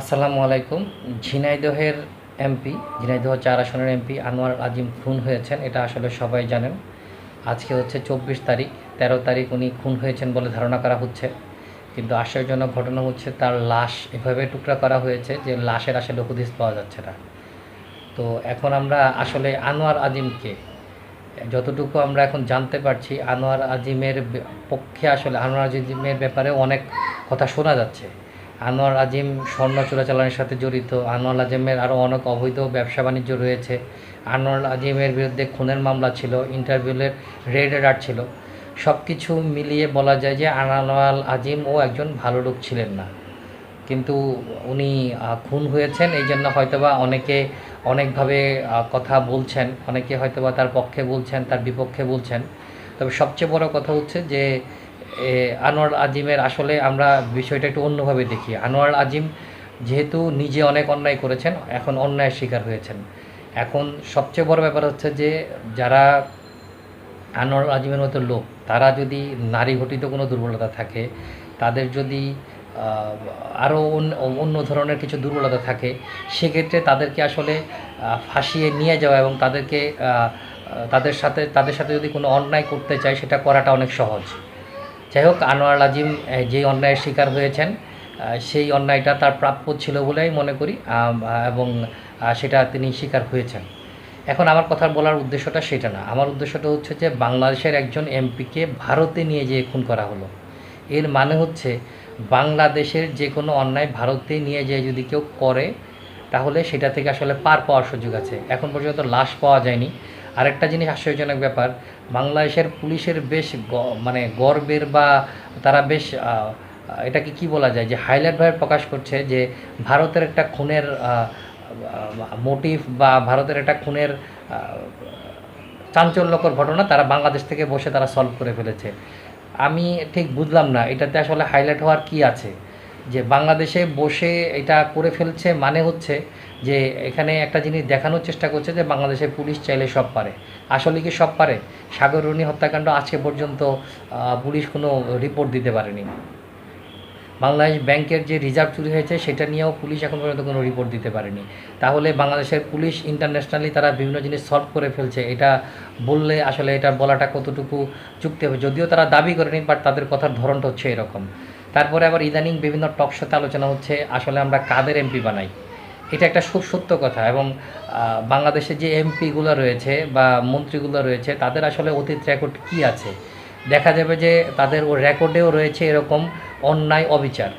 আসসালামু আলাইকুম। ঝিনাইদহের এমপি, ঝিনাইদহ চার আসনের এমপি আনোয়ার আজিম খুন হয়েছেন, এটা আসলে সবাই জানেন। আজকে হচ্ছে চব্বিশ তারিখ, তেরো তারিখ উনি খুন হয়েছেন বলে ধারণা করা হচ্ছে। কিন্তু আশ্চর্যজনক ঘটনা হচ্ছে তার লাশ, এভাবে টুকরা করা হয়েছে যে লাশের আসলে হদিস পাওয়া যাচ্ছে না। তো এখন আমরা আসলে আনোয়ার আজিমকে, যতটুকু আমরা এখন জানতে পারছি, আনোয়ার আজিমের পক্ষে আসলে, আনোয়ার আজিমের ব্যাপারে অনেক কথা শোনা যাচ্ছে। আনোয়ার আজিম স্বর্ণ চোরাচালানের সাথে জড়িত। আনোয়ার আজিমের আরও অনেক অবৈধ ব্যবসা বাণিজ্য রয়েছে। আনোয়ার আজিমের বিরুদ্ধে খুনের মামলা ছিল, ইন্টারভিউলের রেড অ্যালার্ট ছিল। সব কিছু মিলিয়ে বলা যায় যে আনোয়ার আজিম ও একজন ভালো লোক ছিলেন না। কিন্তু উনি খুন হয়েছেন, এই জন্য হয়তোবা অনেকে অনেকভাবে কথা বলছেন, অনেকে হয়তোবা তার পক্ষে বলছেন, তার বিপক্ষে বলছেন। তবে সবচেয়ে বড় কথা হচ্ছে যে আনোয়ার আজিমের আসলে আমরা বিষয়টা একটু অন্যভাবে দেখি। আনোয়ার আজিম যেহেতু নিজে অনেক অন্যায় করেছেন, এখন অন্যায়ের শিকার হয়েছেন। এখন সবচেয়ে বড় ব্যাপার হচ্ছে যে, যারা আনোয়ার আজিমের মতো লোক, তারা যদি নারী ঘটিত কোনো দুর্বলতা থাকে, তাদের যদি আরও অন্য ধরনের কিছু দুর্বলতা থাকে, সেক্ষেত্রে তাদেরকে আসলে ফাঁসিয়ে নিয়ে যাওয়া এবং তাদেরকে তাদের সাথে তাদের সাথে যদি কোনো অন্যায় করতে চায়, সেটা করাটা অনেক সহজ। যাই হোক, আনোয়ার আজিম যেই অন্যায়ের শিকার হয়েছেন সেই অন্যায়টা তার প্রাপ্য ছিল বলেই মনে করি এবং সেটা তিনি স্বীকার হয়েছেন। এখন আমার কথা বলার উদ্দেশ্যটা সেটা না। আমার উদ্দেশ্যটা হচ্ছে যে, বাংলাদেশের একজন এমপিকে ভারতে নিয়ে যেয়ে খুন করা হলো। এর মানে হচ্ছে, বাংলাদেশের যে কোনো অন্যায় ভারতে নিয়ে যেয়ে যদি কেউ করে, তাহলে সেটা থেকে আসলে পার পাওয়ার সুযোগ আছে। এখন পর্যন্ত লাশ পাওয়া যায়নি। আরেকটা জিনিস আশ্চর্যজনক ব্যাপার, বাংলাদেশের পুলিশের বেশ মানে গর্বের বা তারা বেশ এটাকে কি বলা যায়, যে হাইলাইটভাবে প্রকাশ করছে যে ভারতের একটা খুনের মোটিভ বা ভারতের একটা খুনের চাঞ্চল্যকর ঘটনা তারা বাংলাদেশ থেকে বসে তারা সলভ করে ফেলেছে। আমি ঠিক বুঝলাম না, এটাতে আসলে হাইলাইট হওয়ার কি আছে? যে বাংলাদেশে বসে এটা করে ফেলছে মানে হচ্ছে যে এখানে একটা জিনিস দেখানোর চেষ্টা করছে যে বাংলাদেশের পুলিশ চাইলে সব পারে। আসলে কি সব পারে? সাগররণী হত্যাকাণ্ড আজকে পর্যন্ত পুলিশ কোনো রিপোর্ট দিতে পারেনি। বাংলাদেশ ব্যাংকের যে রিজার্ভ চুরি হয়েছে সেটা নিয়েও পুলিশ এখন পর্যন্ত কোনো রিপোর্ট দিতে পারেনি। তাহলে বাংলাদেশের পুলিশ ইন্টারন্যাশনালি তারা বিভিন্ন জিনিস সলভ করে ফেলছে, এটা বললে আসলে এটা বলাটা কতটুকু চুক্তি হবে? যদিও তারা দাবি করেনি বাট তাদের কথার ধরনটা হচ্ছে এরকম। তারপরে আবার ইদানিং বিভিন্ন টক শোতে আলোচনা হচ্ছে, আসলে আমরা কাদের এমপি বানাই? এটা একটা খুব সত্য কথা এবং বাংলাদেশে যে এমপিগুলো রয়েছে বা মন্ত্রীগুলো রয়েছে, তাদের আসলে অতীত রেকর্ড কি আছে? দেখা যাবে যে তাদের ও রেকর্ডেও রয়েছে এরকম অন্যায় অবিচার।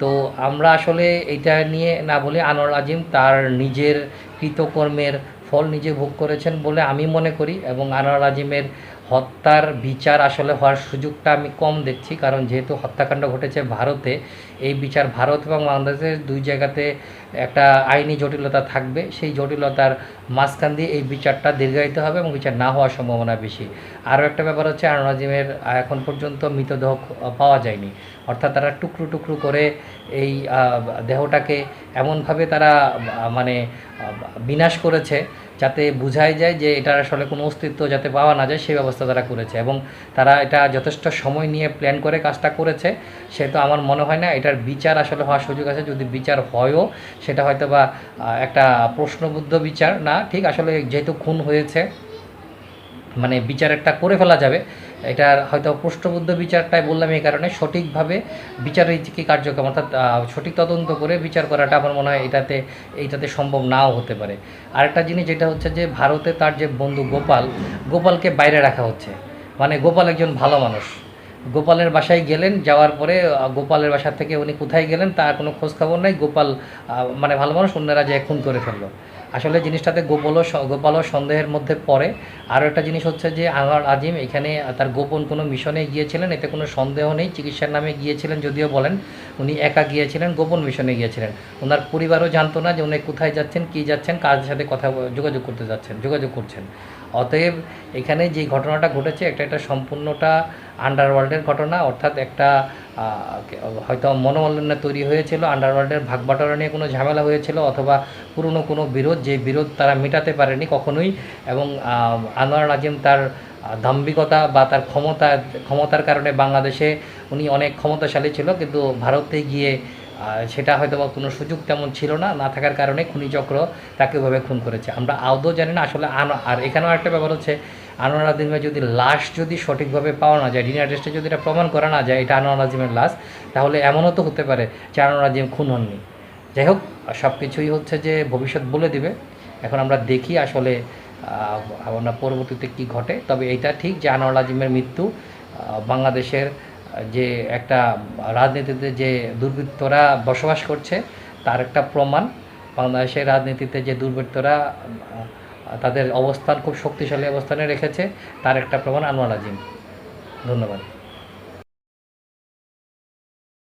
তো আমরা আসলে এটা নিয়ে না বলে আনোয়ার আজিম তার নিজের কৃতকর্মের ফল নিজে ভোগ করেছেন বলে আমি মনে করি এবং আনোয়ার আজিমের হত্যার বিচার আসলে হওয়ার সুযোগটা আমি কম দেখছি, কারণ যেহেতু হত্যাকাণ্ড ঘটেছে ভারতে, এই বিচার ভারত এবং বাংলাদেশের দুই জায়গাতে একটা আইনি জটিলতা থাকবে। সেই জটিলতার মাঝখান দিয়ে এই বিচারটা দীর্ঘায়িত হবে এবং বিচার না হওয়ার সম্ভাবনা বেশি। আরও একটা ব্যাপার হচ্ছে, আনোয়ার আজিমের এখন পর্যন্ত মৃতদেহ পাওয়া যায়নি। অর্থাৎ তারা টুকরো টুকরো করে এই দেহটাকে এমনভাবে তারা মানে বিনাশ করেছে যাতে বোঝাই যায় যে এটার আসলে কোনো অস্তিত্ব যাতে পাওয়া না যায়, সেই ব্যবস্থা তারা করেছে এবং তারা এটা যথেষ্ট সময় নিয়ে প্ল্যান করে কাজটা করেছে। সেহেতু আমার মনে হয় না এটার বিচার আসলে হওয়ার সুযোগ আছে। যদি বিচার হয়ও, সেটা হয়তো বা একটা প্রশ্নবুদ্ধ বিচার না, ঠিক আসলে যেহেতু খুন হয়েছে মানে বিচারেরটা করে ফেলা যাবে। এটা হয়তো প্রশ্নবুদ্ধ বিচারটাই বললাম এই কারণে। সঠিকভাবে বিচারের কি কার্যক্রম অর্থাৎ সঠিক তদন্ত করে বিচার করাটা আমার মনে হয় এটাতে, এইটাতে সম্ভব নাও হতে পারে। আরেকটা জিনিস যেটা হচ্ছে যে, ভারতে তার যে বন্ধু গোপাল, গোপালকে বাইরে রাখা হচ্ছে। মানে গোপাল একজন ভালো মানুষ। গোপালের বাসায় গেলেন, যাওয়ার পরে গোপালের বাসা থেকে উনি কোথায় গেলেন, তার কোনো খোঁজখবর নাই। গোপাল মানে ভালো মানুষ, অন্যরা যে খুন করে ফেলল। আসলে জিনিসটাতে গোপালও গোপালও সন্দেহের মধ্যে পড়ে। আরও একটা জিনিস হচ্ছে যে আনোয়ার আজিম এখানে তার গোপন কোনো মিশনে গিয়েছিলেন, এতে কোনো সন্দেহ নেই। চিকিৎসার নামে গিয়েছিলেন, যদিও বলেন, উনি একা গিয়েছিলেন, গোপন মিশনে গিয়েছিলেন। ওনার পরিবারও জানতো না যে উনি কোথায় যাচ্ছেন, কী যাচ্ছেন, কার সাথে কথা যোগাযোগ করতে যাচ্ছেন, যোগাযোগ করছেন। অতএব, এখানে যে ঘটনাটা ঘটেছে, একটা এটা সম্পূর্ণটা আন্ডারওয়ার্ল্ডের ঘটনা, অর্থাৎ একটা হয়তো মনোমালিন্য তৈরি হয়েছিল আন্ডারওয়ার্ল্ডের বাটারা নিয়ে কোনো ঝামেলা হয়েছিল অথবা পুরনো কোনো বিরোধ, যে বিরোধ তারা মেটাতে পারেনি কখনোই এবং আনোয়ার নাজিম তার দাম্ভিকতা বা তার ক্ষমতা, ক্ষমতার কারণে বাংলাদেশে উনি অনেক ক্ষমতাশালী ছিল, কিন্তু ভারতে গিয়ে সেটা হয়তো বা কোনো সুযোগ তেমন ছিল না না থাকার কারণে খুনি চক্র তাকে ওইভাবে খুন করেছে। আমরা আদৌ জানি না, আসলে আর এখানেও একটা ব্যাপার হচ্ছে, আনোয়ার আজিমের যদি লাশ যদি সঠিকভাবে পাওয়া না যায়, ডিনার টেস্টে যদি এটা প্রমাণ করা না যায়, এটা আনোয়ার আজিমের লাশ, তাহলে এমনও তো হতে পারে যে আনোয়ার আজিম খুন হননি। যাই হোক সব কিছুই হচ্ছে যে ভবিষ্যৎ বলে দিবে। এখন আমরা দেখি আসলে আমরা পরবর্তীতে কি ঘটে। তবে এটা ঠিক যে আনোয়ার আজিমের মৃত্যু বাংলাদেশের যে একটা রাজনীতিতে যে দুর্বৃত্তরা বসবাস করছে, তার একটা প্রমাণ। বাংলাদেশের রাজনীতিতে যে দুর্বৃত্তরা তাদের অবস্থান, খুব শক্তিশালী অবস্থানে রেখেছে, তার একটা প্রমাণ আনোয়ার আজিম। ধন্যবাদ।